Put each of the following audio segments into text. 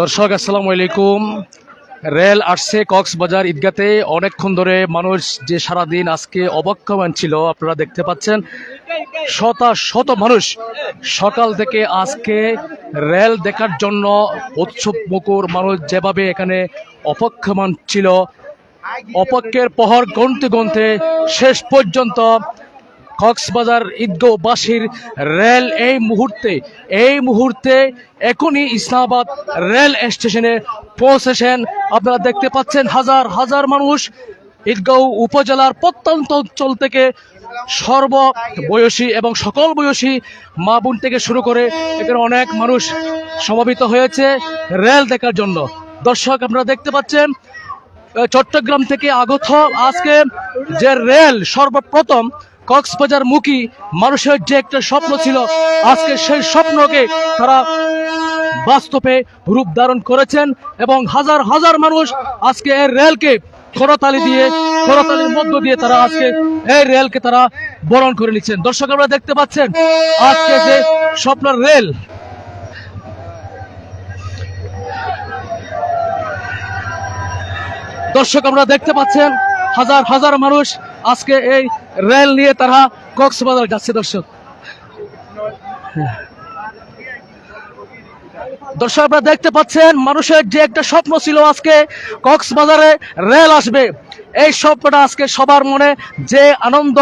দর্শক, আসসালামু আলাইকুম। রেল আসছে কক্সবাজার ঈদগাতে। অনেকক্ষণ ধরে মানুষ যে সারাদিন আজকে অবক্ষমান ছিল, আপনারা দেখতে পাচ্ছেন, শত শত মানুষ সকাল থেকে আজকে রেল দেখার জন্য উৎসব মুখর মানুষ যেভাবে এখানে অপক্ষমান ছিল, অপক্ষের পহর গণতে গণতে শেষ পর্যন্ত কক্সবাজার ঈদগাঁওবাসীর রেল এই মুহূর্তে এই মুহূর্তে এখনই ইসলামাবাদ রেল স্টেশনে পৌঁছেছেন। আপনারা দেখতে পাচ্ছেন হাজার হাজার মানুষ ঈদগাঁও উপজেলার প্রত্যন্ত অঞ্চল থেকে সর্ব বয়সী এবং সকল বয়সী মা বোন থেকে শুরু করে এখানে অনেক মানুষ সমবেত হয়েছে রেল দেখার জন্য। দর্শক, আপনারা দেখতে পাচ্ছেন চট্টগ্রাম থেকে আগত আজকে যে রেল সর্বপ্রথম কক্সবাজার মুখী মানুষের যে একটা স্বপ্ন ছিল, আজকে সেই স্বপ্নকে তারা বাস্তবে রূপ ধারণ করেছেন এবং হাজার হাজার মানুষ আজকে এই রেলকে করতালি দিয়ে করতালির মধ্য দিয়ে তারা আজকে এই রেলকে তারা বরণ করে নিচ্ছেন। দর্শক আমরা দেখতে পাচ্ছেন, আজকে যে স্বপ্নের রেল, দর্শক আমরা দেখতে পাচ্ছেন হাজার হাজার মানুষ আজকে এই রেল নিয়ে তারা কক্সবাজার যাচ্ছে, দর্শক। দর্শক, আপনারা দেখতে পাচ্ছেন, মানুষের যে একটা স্বপ্ন ছিল আজকে কক্সবাজারে রেল আসবে। এই স্বপ্নটা আজকে সবার মনে যে আনন্দ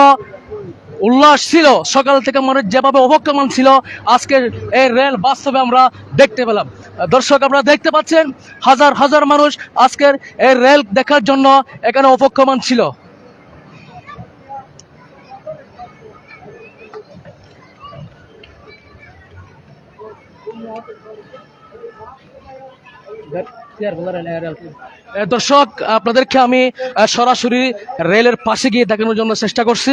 উল্লাস ছিল। সকাল থেকে মানুষ যেভাবে অবক্ষমান ছিল আজকে এই রেল বাস্তবে আমরা দেখতে পেলাম। দর্শক, আপনারা দেখতে পাচ্ছেন, হাজার হাজার মানুষ আজকের এই রেল দেখার জন্য এখানে অপক্ষমান ছিল। দর্শক, আপনাদেরকে আমি সরাসরি রেলের পাশে গিয়ে দেখানোর জন্য চেষ্টা করছি।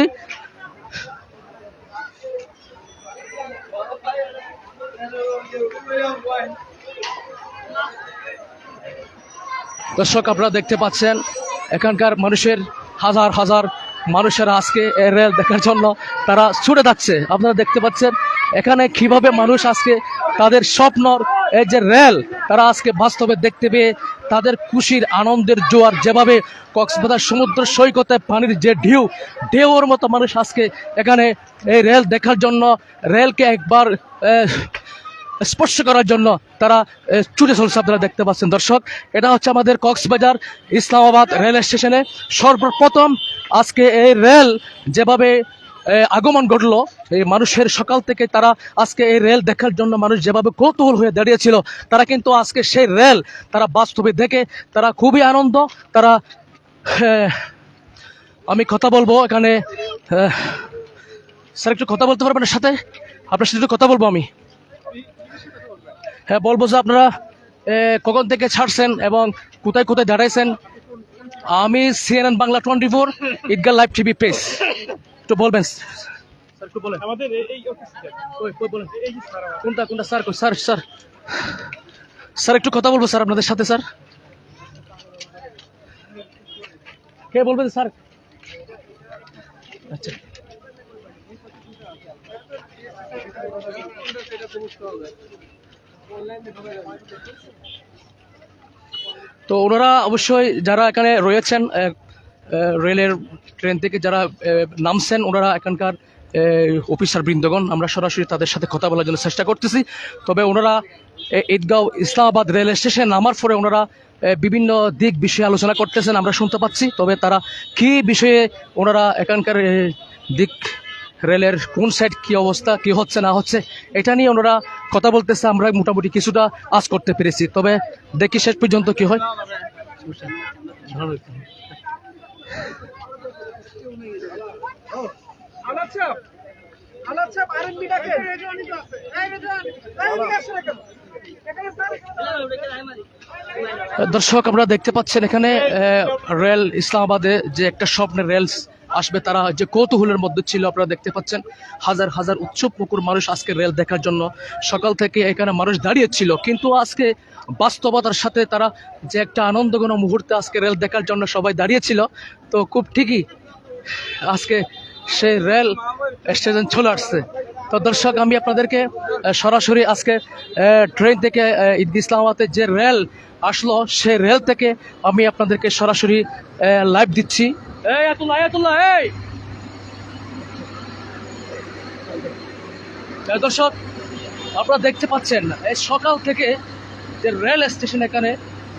দর্শক, আপনারা দেখতে পাচ্ছেন, এখানকার মানুষের হাজার হাজার মানুষেরা আজকে রেল দেখার জন্য তারা ছুটে যাচ্ছে। আপনারা দেখতে পাচ্ছেন, এখানে কীভাবে মানুষ আজকে তাদের স্বপ্নর এই যে রেল, তারা আজকে বাস্তবে দেখতে পেয়ে তাদের খুশির আনন্দের জোয়ার, যেভাবে কক্সবাজার সমুদ্র সৈকতে পানির যে ঢেউ, ঢেউর মতো মানুষ আজকে এখানে এই রেল দেখার জন্য রেলকে একবার স্পর্শ করার জন্য তারা ছুটে চলছে আপনারা দেখতে পাচ্ছেন। দর্শক, এটা হচ্ছে আমাদের কক্সবাজার ইসলামাবাদ রেল স্টেশনে সর্বপ্রথম আজকে এই রেল যেভাবে আগমন ঘটলো, এই মানুষের সকাল থেকে তারা আজকে এই রেল দেখার জন্য মানুষ যেভাবে কৌতূহল হয়ে দাঁড়িয়েছিল, তারা কিন্তু আজকে সেই রেল তারা বাস্তবে দেখে তারা খুবই আনন্দ, তারা আমি কথা বলব এখানে স্যার একটু কথা বলতে পারবেন সাথে? আপনার সাথে কথা বলব আমি? বলব যে আপনারা কখন থেকে ছাড়ছেন এবং কোথায় কোথায় দাঁড়াইছেন? আমি সিএনএন বাংলা টোয়েন্টি ফোর ঈদগাহ লাইভ টিভি পেজ একটু বলবেন কোনটা কোনটা স্যার স্যার স্যার। স্যার একটু কথা বলব স্যার আপনাদের সাথে স্যার। কে বলবেন স্যার? আচ্ছা। তো ওনারা অবশ্যই যারা এখানে রয়েছেন রেলের ট্রেন থেকে যারা নামছেন, ওনারা এখানকার অফিসার বৃন্দগণ, আমরা সরাসরি তাদের সাথে কথা বলার জন্য চেষ্টা করতেছি। তবে ওনারা ঈদগাঁও ইসলামাবাদ রেল স্টেশন নামার পরে ওনারা বিভিন্ন দিক বিষয়ে আলোচনা করতেছেন, আমরা শুনতে পাচ্ছি। তবে তারা কি বিষয়ে ওনারা এখানকার দিক রেলের কোন সাইড কি অবস্থা, কি হচ্ছে, না হচ্ছে, এটা নিয়ে ওনারা কথা বলতেছে, আমরা মোটামুটি কিছুটা আজ করতে পেরেছি। তবে দেখি শেষ পর্যন্ত কি হয়। দর্শক, আমরা দেখতে পাচ্ছেন এখানে রেল ইসলামাবাদে যে একটা স্বপ্নের রেল আসবে তারা যে কৌতূহলের মধ্যে ছিল, আপনারা দেখতে পাচ্ছেন, হাজার হাজার উৎসব মুকুর মানুষ আজকে রেল দেখার জন্য সকাল থেকে এখানে মানুষ দাঁড়িয়েছিল কিন্তু আজকে বাস্তবতার সাথে তারা যে একটা আনন্দঘন মুহূর্তে আজকে রেল দেখার জন্য সবাই দাঁড়িয়েছিল তো খুব ঠিকই আজকে সেই রেল স্টেশন চলে আসছে। তো দর্শক, আমি আপনাদেরকে সরাসরি আজকে ট্রেন থেকে ঈদ ইসলামাবাদের যে রেল আসলো, সেই রেল থেকে আমি আপনাদেরকে সরাসরি লাইভ দিচ্ছি। এই দর্শক, আপনারা দেখতে পাচ্ছেন, এই সকাল থেকে যে রেল স্টেশন এখানে,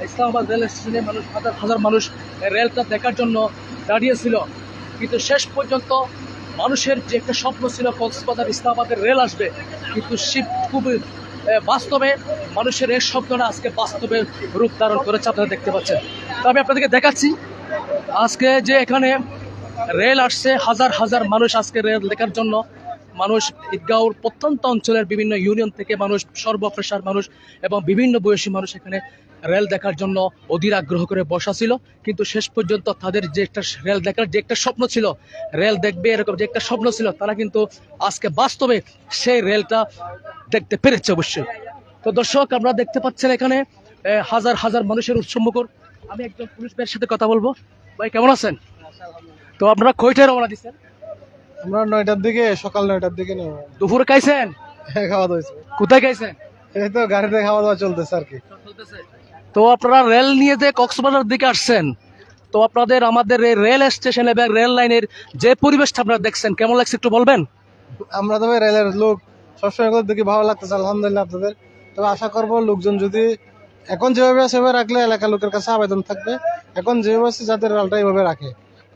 ইসলামাবাদ রেল স্টেশনে মানুষ, হাজার হাজার মানুষ রেলটা দেখার জন্য দাঁড়িয়েছিল। কিন্তু শেষ পর্যন্ত মানুষের যে একটা স্বপ্ন ছিল কক্সবাজার ইসলামাবাদের রেল আসবে, কিন্তু শিব খুবই বাস্তবে মানুষের এই স্বপ্নটা আজকে বাস্তবে রূপ ধারণ করেছে, আপনারা দেখতে পাচ্ছেন। তো আমি আপনাদেরকে দেখাচ্ছি, আজকে যে এখানে রেল আসছে, হাজার হাজার মানুষ আজকে রেল দেখার জন্য। মানুষ ঈদগাঁওর প্রত্যন্ত অঞ্চলের বিভিন্ন ইউনিয়ন থেকে মানুষ সর্বপ্রেশার মানুষ এবং বিভিন্ন বয়সী মানুষ এখানে রেল দেখার জন্য অধীর আগ্রহ করে বসা ছিল। কিন্তু শেষ পর্যন্ত তাদের যে একটা রেল দেখার যে একটা স্বপ্ন ছিল রেল দেখবে এরকম যে একটা স্বপ্ন ছিল, তারা কিন্তু আজকে বাস্তবে সেই রেলটা দেখতে পেরেছে অবশ্যই। তো দর্শক, আমরা দেখতে পাচ্ছেন এখানে হাজার হাজার মানুষের উৎসম্মুখর আমি একজন পুলিশ ভাইয়ের সাথে কথা বলব। ভাই, কেমন আছেন? তো আপনারা কয়টায় রওনা দিচ্ছেন? আমরা নয়টার দিকে সকাল নয়টার দিকে নেব দুপুরে খাইছেন? হ্যাঁ খাওয়া দাওয়া হয়েছে। কোথায় খাইছেন? এই তো গাড়িতে খাওয়া দাওয়া চলতেছে আর কি। তো আপনারা রেল নিয়ে যে কক্সবাজার দিকে আসছেন তো আপনাদের আমাদের এই রেল স্টেশন এবং রেল লাইনের যে পরিবেশটা আপনারা দেখছেন কেমন লাগছে একটু বলবেন? আমরা তবে রেলের লোক সবসময় দেখি ভালো লাগতেছে আলহামদুলিল্লাহ আপনাদের। তবে আশা করব লোকজন যদি এখন যেভাবে আছে সেভাবে রাখলে এলাকার লোকের কাছে আবেদন থাকবে। এখন যেভাবে আছে যাদের রেলটা এইভাবে রাখে।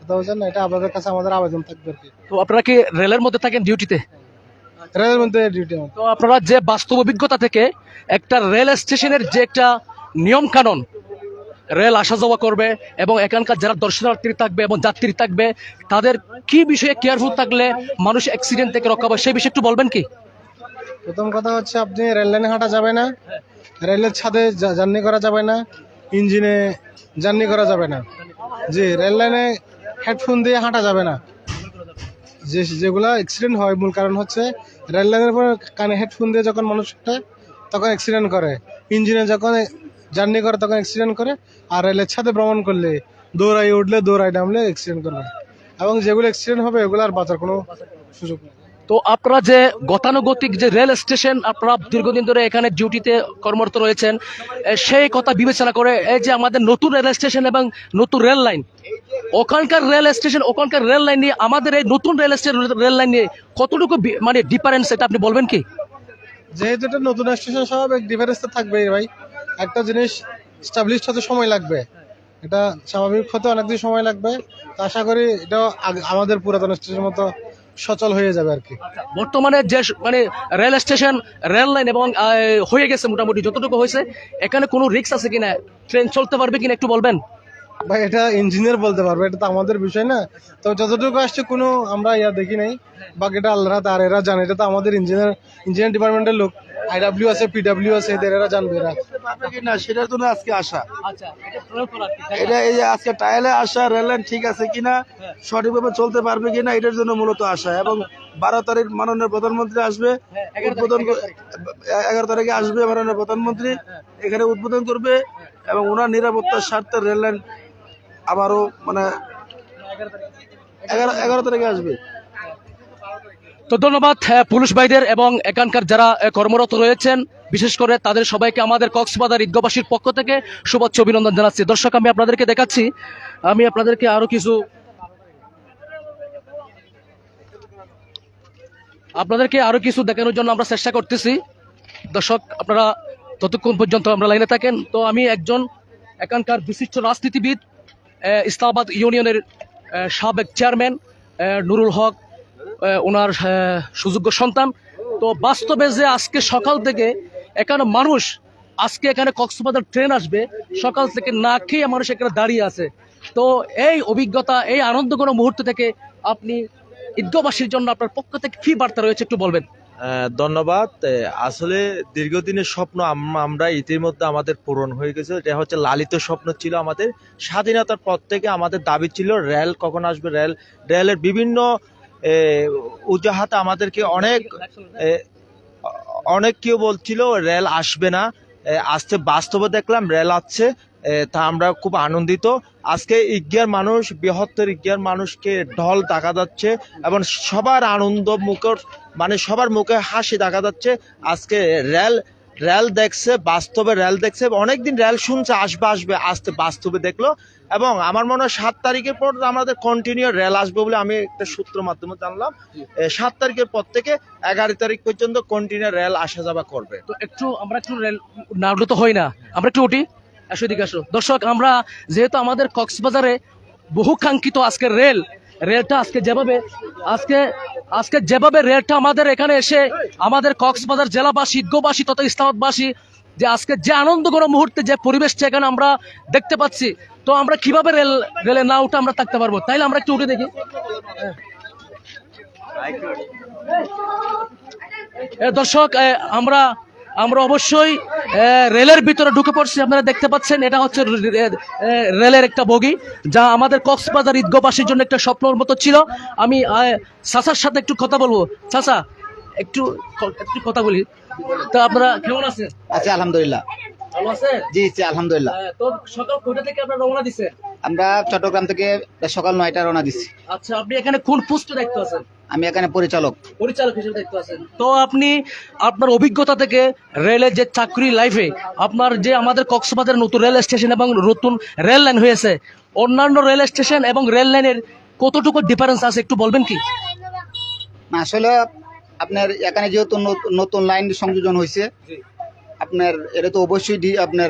কথা বলছেন এটা আপনাদের কাছে আমাদের আবেদন থাকবে আর কি। তো আপনারা কি রেলের মধ্যে থাকেন ডিউটিতে রেলের মধ্যে ডিউটি তো আপনারা যে বাস্তব অভিজ্ঞতা থেকে একটা রেল স্টেশনের যে একটা নিয়ম কানুন রেল আসা যাওয়া করবে এবং এখানকার যারা দর্শনার্থী থাকবে এবং যাত্রী থাকবে তাদের কি বিষয়ে কেয়ারফুল থাকলে মানুষ অ্যাক্সিডেন্ট থেকে রক্ষা পাবে সেই বিষয়ে একটু বলবেন কি? প্রথম কথা হচ্ছে আপনি রেল লাইনে হাঁটা যাবে না রেলের ছাদে জার্নি করা যাবে না ইঞ্জিনে জার্নি করা যাবে না। জি রেল লাইনে হেডফোন দিয়ে হাঁটা যাবে না। যে যেগুলো অ্যাক্সিডেন্ট হয় মূল কারণ হচ্ছে রেল লাইনের পর কানে হেডফোন দিয়ে যখন মানুষ হাঁটে, তখন অ্যাক্সিডেন্ট করে। ইঞ্জিনে যখন জার্নি করে তখন অ্যাক্সিডেন্ট করে আর রেলের ছাদে ভ্রমণ করলে দৌড়াই উঠলে দৌড়াই নামলে অ্যাক্সিডেন্ট করবে। এবং যেগুলো অ্যাক্সিডেন্ট হবে এগুলো আর বাঁচার কোনো সুযোগ নেই। তো আপনারা যে গতানুগতিক যে রেল স্টেশন, আপনারা দীর্ঘদিন ধরে এখানে ডিউটিতে কর্মরত রয়েছেন সেই কথা বিবেচনা করে এই যে আমাদের নতুন রেল স্টেশন এবং নতুন রেল লাইন, ওখানকার রেল স্টেশন, ওখানকার রেল লাইন নিয়ে আমাদের এই নতুন রেল স্টেশন, রেল লাইন নিয়ে কতটুকু মানে ডিফারেন্স এটা আপনি বলবেন কি? যেহেতু এটা নতুন স্টেশন স্বাভাবিক ডিফারেন্স তো থাকবেই ভাই। একটা জিনিস স্টাবলিশ হতে সময় লাগবে। এটা স্বাভাবিক হতে অনেকদিন সময় লাগবে। আশা করি এটা আমাদের পুরাতন স্টেশনের মতো সচল হয়ে যাবে আর কি। বর্তমানে যে মানে রেল স্টেশন রেল লাইন এবং হয়ে গেছে মোটামুটি যতটুকু হয়েছে এখানে কোনো রিক্স আছে কিনা? ট্রেন চলতে পারবে কিনা একটু বলবেন? ভাই এটা ইঞ্জিনিয়ার বলতে পারবে এটা তো আমাদের বিষয় না। তো যতটুকু আসছে কোনো আমরা ইয়া দেখি নাই। বাকিটা আল্লাহ আর এরা জানে এটা তো আমাদের ইঞ্জিনিয়ার ইঞ্জিনিয়ার ডিপার্টমেন্টের লোক। আইডাব্লিউ আছে পিডাব্লিউ আছে এদের এরা জানবে এরা। না সেটার জন্য আজকে আসা। আচ্ছা এটা এই যে আজকে টায়ালে আসা রেল লাইন ঠিক আছে কিনা সঠিকভাবে চলতে পারবে কিনা এটার জন্য মূলত আসা। এবং বারো তারিখ মাননীয় প্রধানমন্ত্রী আসবে হ্যাঁ, এগারো তারিখ, উদ্বোধন এগারো এগারো তারিখে আসবে মাননীয় প্রধানমন্ত্রী এখানে উদ্বোধন করবে এবং ওনার নিরাপত্তার স্বার্থে রেল লাইন আবারও মানে এগারো এগারো তারিখে আসবে। তো ধন্যবাদ হ্যাঁ, পুলিশ ভাইদের এবং এখানকার যারা কর্মরত রয়েছেন বিশেষ করে তাদের সবাইকে আমাদের কক্সবাজার ঈদগাবাসীর পক্ষ থেকে শুভেচ্ছা অভিনন্দন জানাচ্ছি। দর্শক আমি আপনাদেরকে দেখাচ্ছি আমি আপনাদেরকে আরও কিছু আপনাদেরকে আরও কিছু দেখানোর জন্য আমরা চেষ্টা করতেছি। দর্শক আপনারা ততক্ষণ পর্যন্ত আমরা লাইনে থাকেন। তো আমি একজন এখানকার বিশিষ্ট রাজনীতিবিদ ইসলামাবাদ ইউনিয়নের সাবেক চেয়ারম্যান নুরুল হক ওনার সুযোগ্য সন্তান। তো বাস্তবে যে আজকে সকাল থেকে এখানে মানুষ, আজকে এখানে কক্সবাজার ট্রেন আসবে, সকাল থেকে না খেয়ে মানুষ এখানে দাঁড়িয়ে আছে। তো এই অভিজ্ঞতা, এই আনন্দঘন মুহূর্ত থেকে আপনি ঈদগাবাসীর জন্য আপনার পক্ষ থেকে কি বার্তা রয়েছে একটু বলবেন? ধন্যবাদ। আসলে দীর্ঘদিনের স্বপ্ন আম- আমরা ইতিমধ্যে আমাদের পূরণ হয়ে গেছে। এটা হচ্ছে লালিত স্বপ্ন ছিল আমাদের। স্বাধীনতার পর থেকে আমাদের দাবি ছিল, রেল কখন আসবে? রেল, রেলের বিভিন্ন উজাহাতে আমাদেরকে অনেক অনেক কেউ বলছিল, রেল আসবে না। আসতে বাস্তবে দেখলাম রেল আসছে তা আমরা খুব আনন্দিত। আজকে ইজ্ঞার মানুষ, বৃহত্তর ইজ্ঞার মানুষকে ঢল দেখা যাচ্ছে এবং সবার আনন্দ মুখর মানে সবার মুখে হাসি দেখা যাচ্ছে। আজকে রেল রেল দেখছে বাস্তবে রেল দেখছে অনেকদিন রেল শুনছে আসবে আসবে আসতে বাস্তবে দেখল। এবং আমার মনে হয় সাত তারিখের পর আমাদের কন্টিনিউ রেল আসবে বলে আমি একটা সূত্র মাধ্যমে জানলাম। সাত তারিখের পর থেকে এগারো তারিখ পর্যন্ত কন্টিনিউ রেল আসা যাওয়া করবে। তো একটু আমরা একটু রেল না উঠলে তো হয় না। আমরা একটু উঠি। আসো এদিকে আসো। দর্শক আমরা যেহেতু আমাদের কক্সবাজারে বহু কাঙ্ক্ষিত আজকের রেল রেলটা আজকে যেভাবে, আজকে আজকে যেভাবে রেলটা আমাদের এখানে এসে আমাদের কক্সবাজার জেলাবাসী ঈদগোবাসী তথা ইসলামাবাদবাসী যে আজকে যে আনন্দ আনন্দঘন মুহূর্তে যে পরিবেশটা এখানে আমরা দেখতে পাচ্ছি, তো আমরা কীভাবে রেল, রেলে না উঠে আমরা থাকতে পারব? তাইলে আমরা একটু উঠে দেখি। দর্শক আমরা আমরা অবশ্যই রেলের ভিতরে ঢুকে পড়ছি। আপনারা দেখতে পাচ্ছেন এটা হচ্ছে রেলের একটা বগি যা আমাদের কক্সবাজার ঈদগাবাসীর জন্য একটা স্বপ্নের মতো ছিল। আমি সাসার সাথে একটু কথা বলব। সাসা একটু একটু কথা বলি। তো আপনারা কেমন আছেন? আছি আলহামদুলিল্লাহ। ভালো আছেন? জি জি আলহামদুলিল্লাহ। তো সকাল কয়টা থেকে আপনারা রওনা দিচ্ছেন? আমরা চট্টগ্রাম থেকে সকাল নয়টা রওনা দিচ্ছি। আচ্ছা আপনি এখানে কোন পোস্টে দেখতে আছেন? আমি এখানে পরিচালক। পরিচালক হিসেবে দেখতে আছেন। তো আপনি আপনার অভিজ্ঞতা থেকে রেলের যে চাকরি লাইফে আপনার যে আমাদের কক্সবাজারের নতুন রেল স্টেশন এবং নতুন রেল লাইন হয়েছে অন্যান্য রেল স্টেশন এবং রেল লাইনের কতটুকু ডিফারেন্স আছে একটু বলবেন কি? আসলে আপনার এখানে যেহেতু নত- নতুন লাইন সংযোজন হয়েছে আপনার এটা তো অবশ্যই আপনার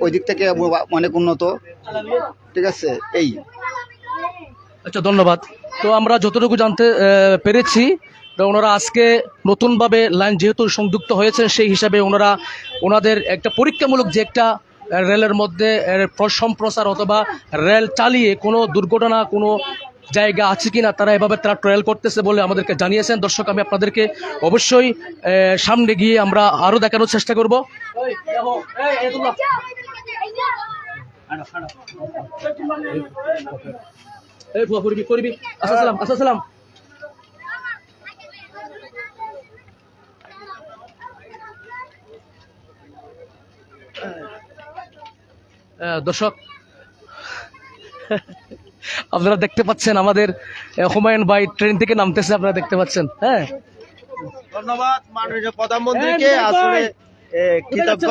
ওই দিক থেকে অনেক উন্নত। ঠিক আছে? এই। আচ্ছা ধন্যবাদ তো আমরা যতটুকু জানতে পেরেছি ওনারা আজকে নতুনভাবে লাইন যেহেতু সংযুক্ত হয়েছে সেই হিসাবে ওনারা ওনাদের একটা পরীক্ষামূলক যে একটা রেলের মধ্যে সম্প্রসার অথবা রেল চালিয়ে কোনো দুর্ঘটনা কোনো জায়গা আছে কিনা তারা এভাবে তারা ট্রায়াল করতেছে বলে আমাদেরকে জানিয়েছেন দর্শক আমি আপনাদেরকে অবশ্যই সামনে গিয়ে আমরা আরও দেখানোর চেষ্টা করব এই বুয়া করবি করবি আসসালাম আসসালাম আহ, দর্শক আপনারা দেখতে পাচ্ছেন আমাদের হুমায়ুন ভাই ট্রেন থেকে নামতেছে আপনারা দেখতে পাচ্ছেন। হ্যাঁ। ধন্যবাদ মাননীয় প্রধানমন্ত্রীকে। হ্যাঁ, আসলে কৃতজ্ঞ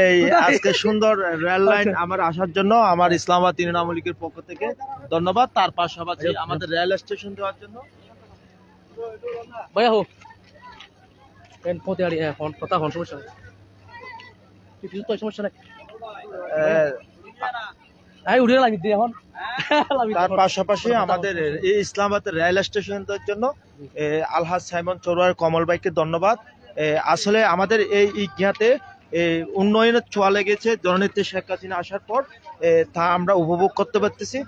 এই আজকে সুন্দর রেল লাইন আমার আসার জন্য আমার ইসলামাবাদ তৃণমূল লীগের পক্ষ থেকে ধন্যবাদ। তার পাশাপাশি আমাদের রেল স্টেশন দেওয়ার জন্য। ভাইয়া হোক। হ্যাঁ কথা সমস্যা নেই। সমস্যা নাই? তার পাশাপাশি আমাদের ইসলামাবাদের রেল স্টেশন দেওয়ার জন্য আলহাজ সাইমন চৌরার কমল ভাইকে ধন্যবাদ। আসলে আমাদের এই ইজ্ঞাতে উন্নয়নের ছোঁয়া লেগেছে জননেত্রী শেখ হাসিনা আসার পর তা আমরা উপভোগ করতে পারতেছি।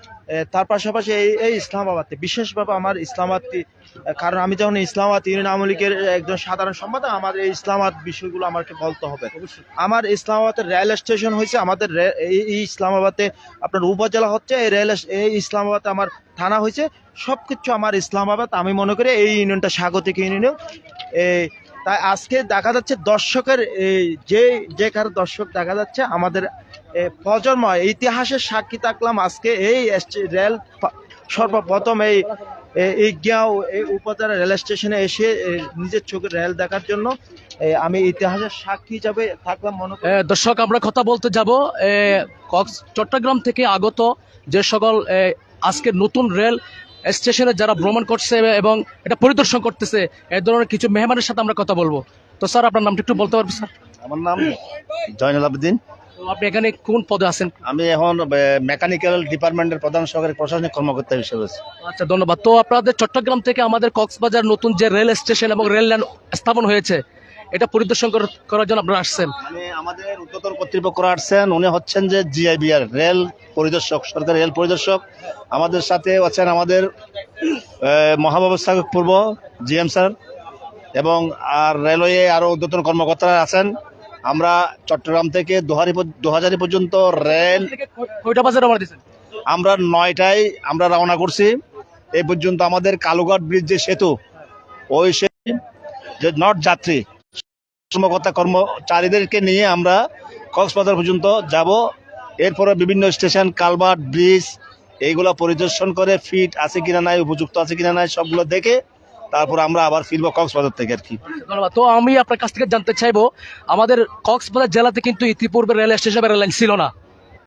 তার পাশাপাশি এই এই ইসলামাবাদে বিশেষভাবে আমার ইসলামাবাদটি কারণ আমি যখন ইসলামাবাদ ইউনিয়ন আওয়ামী লীগের একজন সাধারণ সম্পাদক আমার এই ইসলামাবাদ বিষয়গুলো আমাকে বলতে হবে। আমার ইসলামাবাদের রেল স্টেশন হয়েছে আমাদের এই এই ইসলামাবাদে আপনার উপজেলা হচ্ছে এই রেল এই ইসলামাবাদে আমার থানা হয়েছে। সব কিছু আমার ইসলামাবাদ আমি মনে করি এই ইউনিয়নটা স্বাগতিক ইউনিয়ন। এই তাই আজকে দেখা যাচ্ছে দর্শকের যে যে কারও দর্শক দেখা যাচ্ছে, আমাদের প্রজন্ম, ইতিহাসের সাক্ষী থাকলাম আজকে এই রেল সর্বপ্রথম এই, এ- এই উপজেলা রেল স্টেশনে এসে নিজের চোখে রেল দেখার জন্য আমি ইতিহাসের সাক্ষী হিসাবে থাকলাম মনে দর্শক, আমরা কথা বলতে যাব। চট্টগ্রাম থেকে আগত যে সকল আজকে নতুন রেল স্টেশনে যারা ভ্রমণ করছে এবং এটা পরিদর্শন করতেছে এ ধরনের কিছু মেহমানের সাথে আমরা কথা বলব। তো স্যার আপনার নামটা একটু বলতে পারবেন স্যার? আমার নাম জয়নুল আবেদিন। তো আপনি এখানে কোন পদে আছেন? আমি এখন মেকানিক্যাল ডিপার্টমেন্টের প্রধান সহকারী প্রশাসনিক কর্মকর্তা হিসেবে আছি। আচ্ছা ধন্যবাদ। তো আপনাদের চট্টগ্রাম থেকে আমাদের কক্সবাজার নতুন যে রেল স্টেশন এবং রেল লাইন স্থাপন হয়েছে এটা পরিদর্শন করার জন্য আপনারা আসছেন। মানে আমাদের উদ্যোতন কর্তৃপক্ষরা আসছেন উনি হচ্ছেন যে জিআইবিআর রেল পরিদর্শক সরকারি রেল পরিদর্শক। আমাদের সাথে আছেন আমাদের মহাব্যবস্থাপক পূর্ব জিএম স্যার এবং আর রেলওয়ে আরও উদ্যোতন কর্মকর্তারা আছেন। আমরা চট্টগ্রাম থেকে দুহারি দুহাজারি পর্যন্ত রেল কয়টা বাজে রওনা দিয়েছেন? আমরা নয়টায় আমরা রওনা করছি। এই পর্যন্ত আমাদের কালুঘাট ব্রিজ যে সেতু ওই সেতু যে নট যাত্রী কর্মকর্তা কর্মচারীদেরকে নিয়ে আমরা কক্সবাজার পর্যন্ত যাব। এরপরে বিভিন্ন স্টেশন, কালভার্ট, ব্রিজ, এইগুলো পরিদর্শন করে ফিট আছে কিনা নাই, উপযুক্ত আছে কিনা নাই, সবগুলো দেখে তারপর আমরা আবার ফিরবো কক্সবাজার থেকে আর কি। ধন্যবাদ। তো আমি আপনার কাছ থেকে জানতে চাইব, আমাদের কক্সবাজার জেলাতে কিন্তু ইতিপূর্বে রেল স্টেশন রেল লাইন ছিল না।